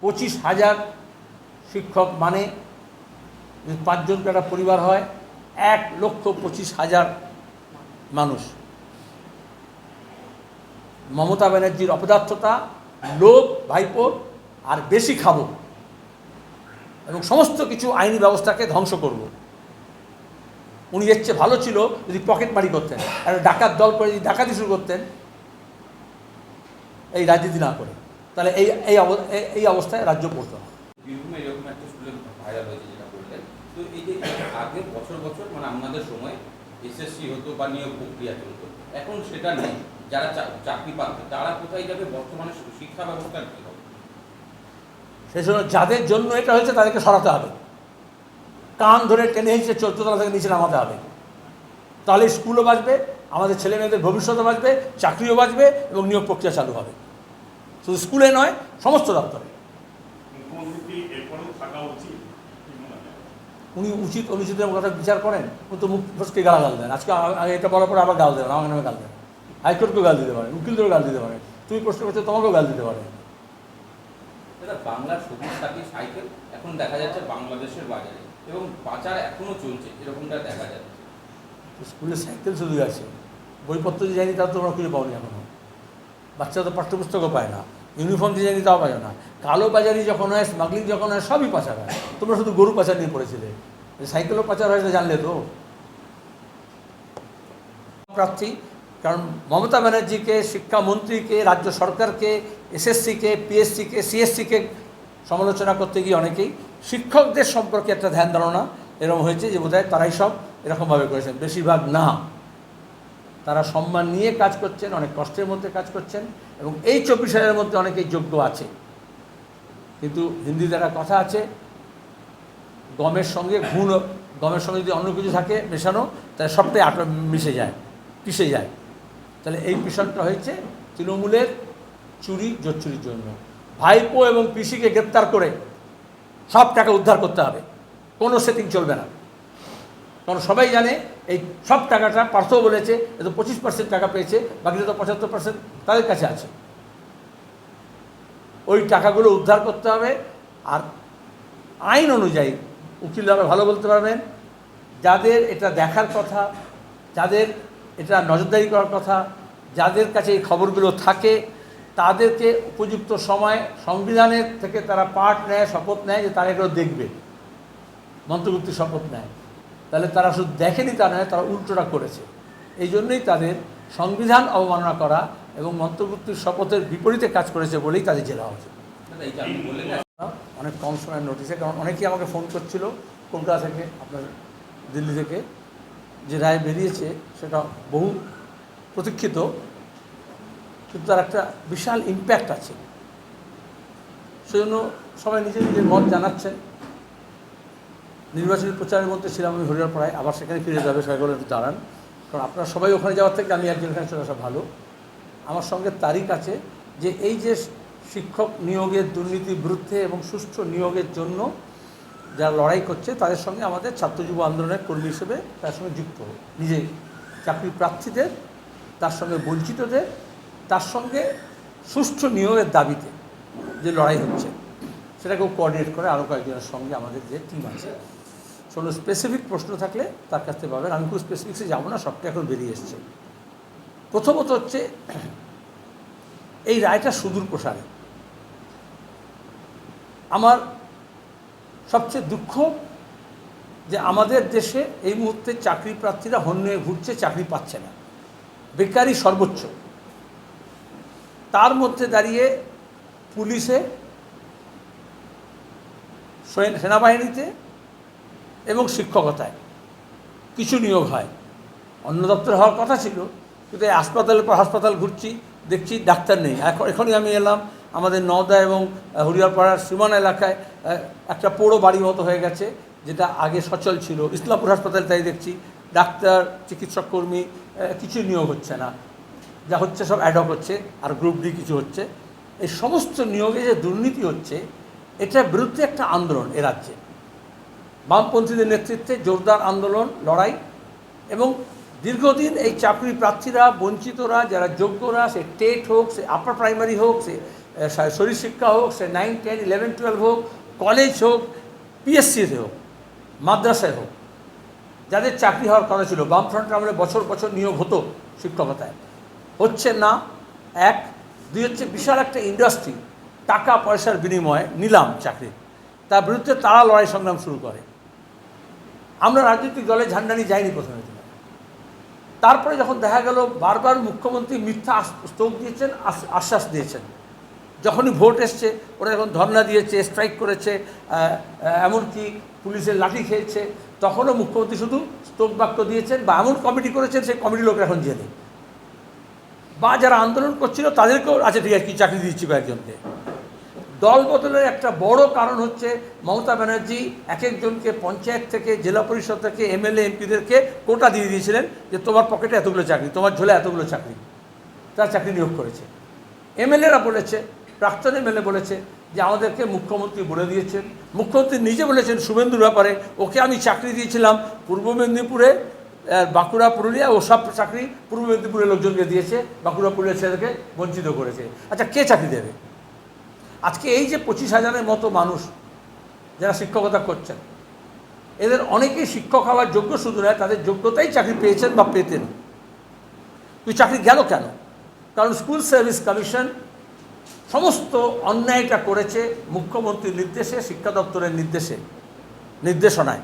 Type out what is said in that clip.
পঁচিশ হাজার শিক্ষক মানে পাঁচজনকে একটা পরিবার হয়, এক লক্ষ পঁচিশ হাজার মানুষ। মমতা ব্যানার্জির অপদার্থতা, লোভ, ভাইপো, আর বেশি খাব। এবং সমস্ত কিছু আইনি ব্যবস্থাকে ধ্বংস করব। উনি এর চেয়ে ভালো ছিল যদি পকেট মারি করতেন। আর ডাকাত দল করে যদি ডাকাতি শুরু করতেন, এই রাজনীতি না করে। তাহলে এই এই এই- অবস্থায় রাজ্য পড়তো। না বীরভূমে এরকম একটা স্টুডেন্ট ভাইরাল হয়েছে যেটা বললেন। তো এই যে আগে বছর বছর মানে আমাদের সময় এসএসসি হতো বা নিয়োগ প্রক্রিয়া চলতো এখন সেটা নেই। যারা চাকরি পাচ্ছে তারা কোথায় যাবে? বর্তমানে শিক্ষা ব্যবস্থার কী হবে? সেই জন্য যাদের জন্য এটা হয়েছে তাদেরকে সরাতে হবে। কান ধরে টেনে হিঁচড়ে চোদ্দতলা থেকে নিচে নামাতে হবে। তাহলে স্কুলও বাঁচবে আমাদের ছেলে মেয়েদের ভবিষ্যৎও বাঁচবে চাকরিও বাঁচবে এবং নিয়োগ প্রক্রিয়া চালু হবে। শুধু স্কুলে নয় সমস্ত দপ্তরে? উনি উচিত অনুচিতের কথা বিচার করেন উনি তো মুখ ফসকে গালাগাল দেন। আজকে আগে এটা বলার পরে আবার গাল দেবেন আমার নামে গাল দেন হাইকোর্টকেও গাল দিতে পারেন উকিলদেরও গাল দিতে পারেন। তুমি প্রশ্ন করছ তোমাকেও গাল দিতে পারে বাংলার সবুজ সাথী সাইকেল এখন দেখা যাচ্ছে বাংলাদেশের বাজারে এবং বাজার এখনও চলছে এরকমটা দেখা যাচ্ছে। স্কুলে সাইকেল শুধু আছে বইপত্র যে জানি তা তো তোমরা খুঁজে পাওনি এখনও। বাচ্চারা তো পাঠ্যপুস্তকও পায় না। ইউনিফর্ম জানি তাও পায় না। কালো বাজারি যখন হয়, স্মাগলিং যখন হয়, সবই পাচার হয়। তোমরা শুধু গরু পাচার নিয়ে পড়েছিলে। সাইকেলও পাচার হয় জানলে তো। প্রার্থী, কারণ মমতা ব্যানার্জিকে, শিক্ষামন্ত্রীকে, রাজ্য সরকারকে, এসএসসিকে, পিএসসিকে, সিএসসিকে সমালোচনা করতে গিয়ে অনেকেই শিক্ষকদের সম্পর্কে একটা ধ্যান ধারণা এরকম হয়েছে যে বোধহয় তারাই সব এরকমভাবে করেছেন। বেশিরভাগ না। তারা সম্মান নিয়ে কাজ করছেন, অনেক কষ্টের মধ্যে কাজ করছেন এবং এই চব্বিশ হাজারের মধ্যে অনেকেই যোগ্য আছে। কিন্তু হিন্দি দ্বারা কথা আছে, গমের সঙ্গে ঘুণ, গমের সঙ্গে যদি অন্য কিছু থাকে মেশানো, তাহলে সবটাই আট মিশে যায়, পিষে যায়। তাহলে এই মিশনটা হয়েছে তৃণমূলের চুরি, জোচ্চুরির জন্য। ভাইপো এবং পিসিকে গ্রেপ্তার করে সব টাকা উদ্ধার করতে হবে। কোনো সেটিং চলবে না। কারণ সবাই জানে এই সব টাকাটা পার্থ বলেছে, এ তো পঁচিশ পার্সেন্ট টাকা পেয়েছে, বাকিটা তো পঁচাত্তর পার্সেন্ট তাদের কাছে আছে। ওই টাকাগুলো উদ্ধার করতে হবে আর আইন অনুযায়ী উকিলরা ভালো বলতে পারবেন, যাদের এটা দেখার কথা, যাদের এটা নজরদারি করার কথা, যাদের কাছে এই খবরগুলো থাকে, তাদেরকে উপযুক্ত সময়, সংবিধানের থেকে তারা পাঠ নেয়, শপথ নেয় যে তারা এগুলো দেখবে। মন্ত্রগুপ্তির শপথ নেয়। তাহলে তারা শুধু দেখেনি তা নয়, তারা উল্টোটা করেছে। এই জন্যই তাদের সংবিধান অবমাননা করা এবং মন্ত্রগুপ্তির শপথের বিপরীতে কাজ করেছে বলেই তাদের জেলা হয়েছে। অনেক কম সময়ের নোটিশে কারণ অনেকেই আমাকে ফোন করছিল কলকাতা থেকে, আপনার দিল্লি থেকে, যে রায় বেরিয়েছে সেটা বহু প্রতীক্ষিত, কিন্তু তার একটা বিশাল ইম্প্যাক্ট আছে। সেজন্য সবাই নিজের নিজের মত জানাচ্ছেন। নির্বাচনী প্রচারের মধ্যে ছিলাম আমি হরিয়ার পাড়ায়, আবার সেখানে ফিরে যাবে, সবাই একটু দাঁড়ান। কারণ আপনারা সবাই ওখানে যাওয়ার থেকে আমি একজন এখানে চলে আসা ভালো। আমার সঙ্গে তারিখ আছে যে এই যে শিক্ষক নিয়োগের দুর্নীতির বিরুদ্ধে এবং সুষ্ঠু নিয়োগের জন্য যারা লড়াই করছে, তাদের সঙ্গে আমাদের ছাত্র যুব আন্দোলনের কর্মী হিসেবে তার সঙ্গে যুক্ত। নিজে চাকরি প্রার্থীদের, তার সঙ্গে বঞ্চিতদের, তার সঙ্গে সুষ্ঠু নিয়োগের দাবিতে যে লড়াই হচ্ছে, সেটাকেও কোঅর্ডিনেট করে আরও কয়েকজনের সঙ্গে আমাদের যে টিম আছে। কোনো স্পেসিফিক প্রশ্ন থাকলে তার কাছ থেকে পাবেন। আমি খুব স্পেসিফিক্সে যাব না, সবটা এখন বেরিয়ে এসছে। প্রথমত হচ্ছে, এই রায়টা সুদূর প্রসারে। আমার সবচেয়ে দুঃখ যে আমাদের দেশে এই মুহূর্তে চাকরি প্রার্থীরা হন্যে ঘুরছে, চাকরি পাচ্ছে না। বেকারি সর্বোচ্চ। তার মধ্যে দাঁড়িয়ে পুলিশে, সৈন- সেনাবাহিনীতে এবং শিক্ষকতায়। কিছু নিয়োগ হয়। অন্য দপ্তরে হওয়ার কথা ছিল, কিন্তু এই হাসপাতালের পর হাসপাতাল ঘুরছি, দেখছি ডাক্তার নেই। এখন এখনই আমি এলাম আমাদের নওদা এবং হরিয়ারপাড়ার সীমানা এলাকায় একটা পোড়ো বাড়ি মতো হয়ে গেছে, যেটা আগে সচল ছিল। ইসলামপুর হাসপাতালে তাই দেখছি। ডাক্তার, চিকিৎসক কর্মী কিছু নিয়োগ হচ্ছে না। যা হচ্ছে সব অ্যাডক হচ্ছে, আর গ্রুপ ডি কিছু হচ্ছে। এই সমস্ত নিয়োগে যে দুর্নীতি হচ্ছে, এটার বিরুদ্ধে একটা আন্দোলন এ রাজ্যে। বামপন্থীদের নেতৃত্বে জোরদার আন্দোলন, লড়াই এবং দীর্ঘদিন এই চাকরি প্রার্থীরা, বঞ্চিতরা, যারা যোগ্যরা, সে টেট হোক, সে আপার প্রাইমারি হোক, সে শরীর শিক্ষা হোক, সে নাইন টেন ইলেভেন টুয়েলভ হোক কলেজ হোক পিএসসিতে হোক, মাদ্রাসায় হোক, যাদের চাকরি হওয়ার কথা ছিল বামফ্রন্টের আমলে বছর বছর নিয়োগ হতো শিক্ষকতায়। হচ্ছে না, এক, দুই হচ্ছে বিশাল একটা ইন্ডাস্ট্রি টাকা পয়সার বিনিময়ে নিলাম চাকরি। তার বিরুদ্ধে তারা লড়াই সংগ্রাম শুরু করে। আমরা রাজনৈতিক দলে ঝান্ডা নিয়ে যাইনি প্রথমে। তারপরে যখন দেখা গেল বারবার মুখ্যমন্ত্রী মিথ্যা স্তোক দিয়েছেন আশ্বাস দিয়েছেন। যখনই ভোট এসছে, ওরা যখন ধর্না দিয়েছে, স্ট্রাইক করেছে এমনকি পুলিশের লাঠি খেয়েছে, তখনও মুখ্যমন্ত্রী শুধু স্তোক বাক্য দিয়েছেন বা এমন কমিটি করেছেন, সেই কমিটি লোক এখন জেলে। বা যারা আন্দোলন করছিল, তাদেরকেও আচ্ছা ঠিক আছে, কি চাকরি দিচ্ছি কয়েকজনকে দল বদলের একটা বড় কারণ হচ্ছে মমতা ব্যানার্জি এক একজনকে পঞ্চায়েত থেকে, জেলা পরিষদ থেকে, এমএলএ, এমপিদেরকে কোটা দিয়ে দিয়েছিলেন যে তোমার পকেটে এতগুলো চাকরি, তোমার ঝোলে এতগুলো চাকরি। তার চাকরি নিয়োগ করেছে। এমএলএরা বলেছে, প্রাক্তন এমএলএ বলেছে যে আমাদেরকে মুখ্যমন্ত্রী বলে দিয়েছেন। মুখ্যমন্ত্রী নিজে বলেছেন, শুভেন্দুর ব্যাপারে ওকে আমি চাকরি দিয়েছিলাম। পূর্ব মেদিনীপুরে বাঁকুড়া, পুরুলিয়া, ও সব চাকরি পূর্ব মেদিনীপুরের লোকজনকে দিয়েছে। বাঁকুড়া, পুরুলিয়া ছেলেকে বঞ্চিত করেছে। আচ্ছা কে চাকরি দেবে? আজকে এই যে পঁচিশ হাজারের মতো মানুষ যারা শিক্ষকতা করছেন, এদের অনেকেই শিক্ষক হওয়ার যোগ্য শুধু নয়, তাদের যোগ্যতাই চাকরি পেয়েছেন বা পেতেন। তুই চাকরি গেল কেন? কারণ স্কুল সার্ভিস কমিশন সমস্ত অন্যায়টা করেছে মুখ্যমন্ত্রীর নির্দেশে, শিক্ষা দপ্তরের নির্দেশে, নির্দেশনায়।